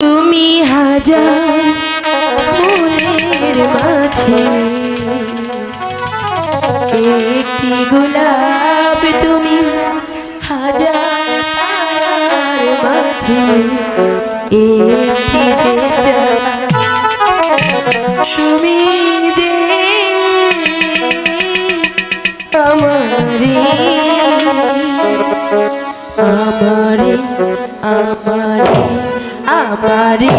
তুমি হাজার ফুলের মাঝে একটি গোলাপ তুমি হাজার মাঝে একটি যে। তুমি যে আমারে আমারে আমারে আমারে